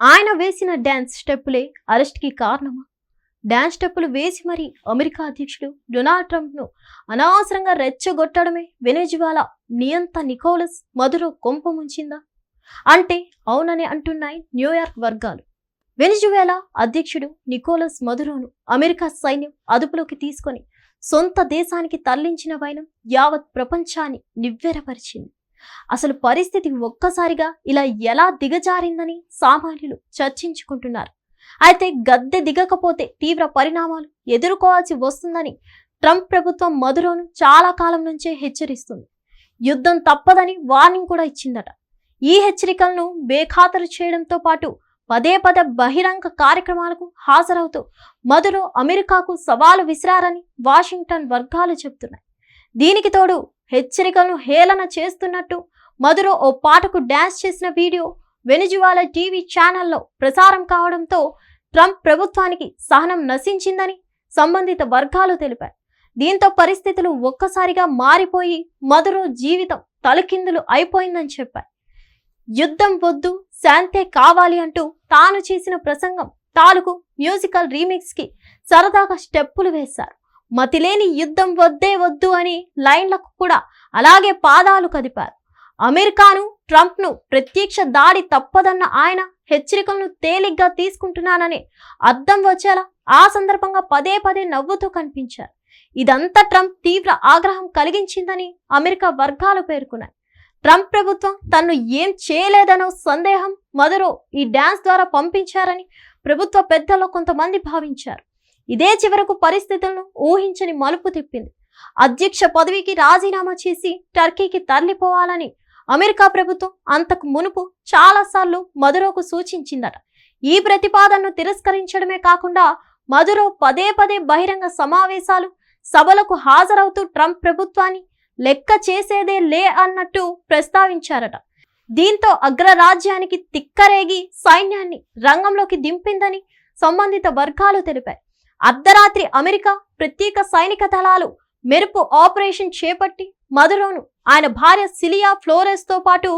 ఆయన వేసిన డ్యాన్స్ స్టెప్పులే అరెస్ట్కి కారణమా? డ్యాన్స్ స్టెప్పులు వేసి మరి అమెరికా అధ్యక్షుడు డొనాల్డ్ ట్రంప్ను అనవసరంగా రెచ్చగొట్టడమే వెనెజువాలా నియంత నికోలస్ మధురో కొంప ముంచిందా? అంటే అవునని అంటున్నాయి న్యూయార్క్ వర్గాలు. వెనిజువేలా అధ్యక్షుడు నికోలస్ మధురోను అమెరికా సైన్యం అదుపులోకి తీసుకొని సొంత దేశానికి తరలించిన వైనం యావత్ ప్రపంచాన్ని నివ్వెరపరిచింది. అసలు పరిస్థితి ఒక్కసారిగా ఇలా ఎలా దిగజారిందని సామాన్యులు చర్చించుకుంటున్నారు. అయితే గద్దె దిగకపోతే తీవ్ర పరిణామాలు ఎదుర్కోవాల్సి వస్తుందని ట్రంప్ ప్రభుత్వం మధురోను చాలా కాలం నుంచే హెచ్చరిస్తుంది. యుద్ధం తప్పదని వార్నింగ్ కూడా ఇచ్చిందట. ఈ హెచ్చరికలను బేఖాతరు చేయడంతో పాటు పదే పదే బహిరంగ కార్యక్రమాలకు హాజరవుతూ మధురో అమెరికాకు సవాలు విసిరారని వాషింగ్టన్ వర్గాలు చెబుతున్నాయి. దీనికి తోడు హెచ్చరికలను హేళన చేస్తున్నట్టు మధురో ఓ పాటకు డ్యాన్స్ చేసిన వీడియో వెనిజువాలా టీవీ ఛానల్లో ప్రసారం కావడంతో ట్రంప్ ప్రభుత్వానికి సహనం నశించిందని సంబంధిత వర్గాలు తెలిపారు. దీంతో పరిస్థితులు ఒక్కసారిగా మారిపోయి మధురో జీవితం తలకిందులు అయిపోయిందని చెప్పారు. యుద్ధం వద్దు శాంతే కావాలి అంటూ తాను చేసిన ప్రసంగం తాలూకు మ్యూజికల్ రీమిక్స్కి సరదాగా స్టెప్పులు వేశారు. మతిలేని యుద్ధం వద్దే వద్దు అని లైన్లకు కూడా అలాగే పాదాలు కదిపారు. అమెరికాను ట్రంప్ను ప్రత్యక్ష దాడి తప్పదన్న ఆయన హెచ్చరికలను తేలిగ్గా తీసుకుంటున్నానని అర్థం వచ్చేలా ఆ సందర్భంగా పదే పదే నవ్వుతూ కనిపించారు. ఇదంతా ట్రంప్ తీవ్ర ఆగ్రహం కలిగించిందని అమెరికా వర్గాలు పేర్కొన్నాయి. ట్రంప్ ప్రభుత్వం తను ఏం చేయలేదనో సందేహం మదరో ఈ డ్యాన్స్ ద్వారా పంపించారని ప్రభుత్వ పెద్దలు కొంతమంది భావించారు. ఇదే చివరకు పరిస్థితులను ఊహించని మలుపు తిప్పింది. అధ్యక్ష పదవికి రాజీనామా చేసి టర్కీకి తరలిపోవాలని అమెరికా ప్రభుత్వం అంతకు మునుపు చాలాసార్లు మదురోకు సూచించిందట. ఈ ప్రతిపాదనను తిరస్కరించడమే కాకుండా మదురో పదే పదే బహిరంగ సమావేశాలు సభలకు హాజరవుతూ ట్రంప్ ప్రభుత్వాన్ని లెక్క చేసేదే లే అన్నట్టు ప్రస్తావించారట. దీంతో అగ్రరాజ్యానికి తిక్కరేగి సైన్యాన్ని రంగంలోకి దింపిందని సంబంధిత వర్గాలు తెలిపాయి. అర్ధరాత్రి అమెరికా ప్రత్యేక సైనిక దళాలు మెరుపు ఆపరేషన్ చేపట్టి మధురోను ఆయన భార్య సిలియా ఫ్లోరెస్తో పాటు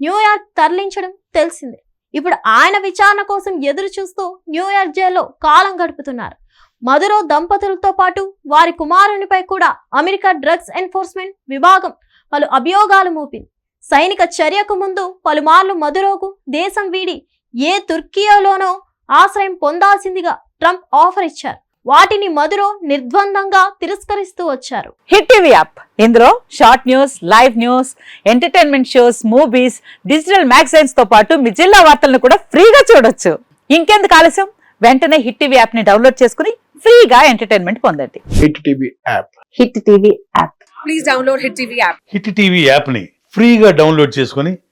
న్యూయార్క్ తరలించడం తెలిసిందే. ఇప్పుడు ఆయన విచారణ కోసం ఎదురు చూస్తూ న్యూయార్క్ జైల్లో కాలం గడుపుతున్నారు. మధురో దంపతులతో పాటు వారి కుమారునిపై కూడా అమెరికా డ్రగ్స్ ఎన్ఫోర్స్మెంట్ విభాగం పలు అభియోగాలు మోపింది. సైనిక చర్యకు ముందు పలుమార్లు మధురోకు దేశం వీడి ఏ తుర్కియోలోనో ఆశ్రయం పొందాల్సిందిగా ట్రంప్ ఆఫర్ ఇచ్చారు. వాటిని మధురో నిర్ద్వందంగా తిరస్కరిస్తూ వచ్చారు. Hit TV app. ఇందులో short news live news entertainment shows movies digital మ్యాగజైన్స్తో పాటు మీ జిల్లా వార్తలను కూడా ఫ్రీగా చూడొచ్చు. ఇంకెందుకు ఆలస్యం? వెంటనే హిట్ టీవీ యాప్ని డౌన్లోడ్ చేసుకుని ఫ్రీగా ఎంటర్టైన్మెంట్ పొందండి. Hit TV app. Hit TV app. Please download Hit TV app. Hit TV యాప్ని ఫ్రీగా డౌన్లోడ్ చేసుకొని